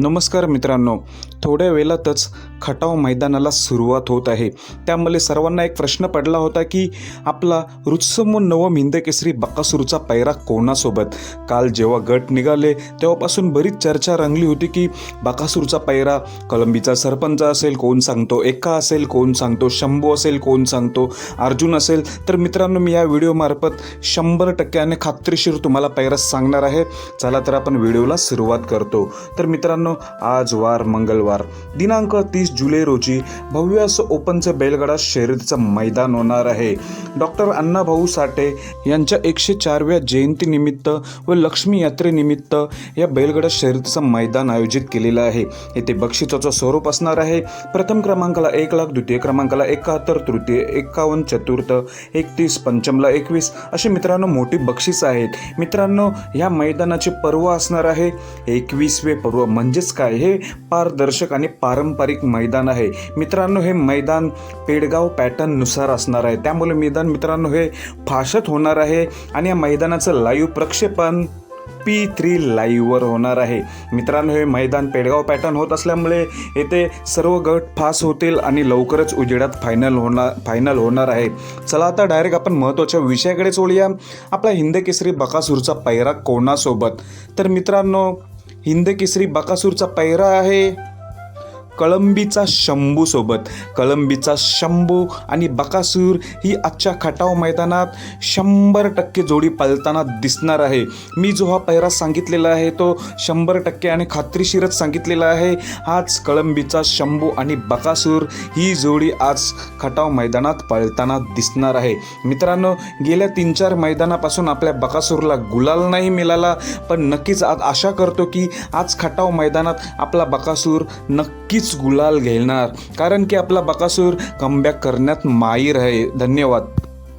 नमस्कार मित्रांनो. थोड्या वेळातच खटाव मैदानाला सुरुवात होत आहे. त्यामुळे सर्वांना एक प्रश्न पडला होता की आपला रुत्समो नवम हिंदकेसरी बकासूरचा पैरा कोणासोबत? काल जेव्हा गट निघाले तेव्हापासून बरीच चर्चा रंगली होती की बकासूरचा पैरा कलंबीचा सरपंच असेल कोण सांगतो एका असेल कोण सांगतो शंभू असेल कोण सांगतो अर्जुन असेल. तर मित्रांनो मी या व्हिडिओमार्फत शंभर टक्क्याने खात्रीशीर तुम्हाला पैरा सांगणार आहे. चला तर आपण व्हिडिओला सुरुवात करतो. तर मित्रांनो आज वार मंगळवार. दिनांक तीस जुलै रोजी भव्य असं ओपनचं बैलगाडा शर्यतीचं मैदान होणार आहे. डॉक्टर अण्णाभाऊ साठे यांच्या एकशे चारव्या जयंतीनिमित्त व लक्ष्मी यात्रेनिमित्त या बैलगाडा शर्यतीचं मैदान आयोजित केलेलं आहे. येथे बक्षिसाचं स्वरूप असणार आहे. प्रथम क्रमांकाला एक लाख द्वितीय क्रमांकाला एकाहत्तर तृतीय एकावन्न चतुर्थ एकतीस पंचमला एकवीस असे मित्रांनो मोठी बक्षीस आहेत. मित्रांनो ह्या मैदानाचे पर्व असणार आहे. एकवीसवे पर्व म्हणजेच काय हे पारदर्शक आणि पारंपरिक मैदान आहे. मित्रांनो हे मैदान पेडगाव पॅटर्ननुसार असणार आहे. त्यामुळे मैदान मित्रांनो हे फाशत होणार आहे आणि या मैदानाचं लाईव्ह प्रक्षेपण पी थ्री लाईव्हवर होणार आहे. मित्रांनो हे मैदान पेडगाव पॅटर्न होत असल्यामुळे येथे सर्व गट फास होतील आणि लवकरच उजेडात फायनल होणार फायनल होणार आहे. चला आता डायरेक्ट आपण महत्त्वाच्या विषयाकडेच वळूया. आपला हिंदकेसरी बकासूरचा पैरा कोणासोबत? तर मित्रांनो हिंदकेसरी बकासूरचा पैरा आहे कळंबीचा शंभू सोबत. कळंबीचा शंभू आणि बकासूर ही आजच्या खटाव मैदानात शंभर टक्के जोडी पालताना दिसणार आहे. मी जो हा पहिरा सांगितलेला आहे तो शंभर टक्के आणि खात्रीशीरच सांगितलेला आहे. आज कळंबीचा शंभू आणि बकासूर ही जोडी आज खटाव मैदानात पळताना दिसणार आहे. मित्रांनो गेल्या तीन चार मैदानापासून आपल्या बकासूरला गुलाल नाही मिळाला पण नक्कीच आज आशा करतो की आज खटाव मैदानात आपला बकासूर नक्कीच नक्कीच गुलाल घेणार. कारण की आपला बकासूर कमबॅक करण्यात माहीर आहे. धन्यवाद.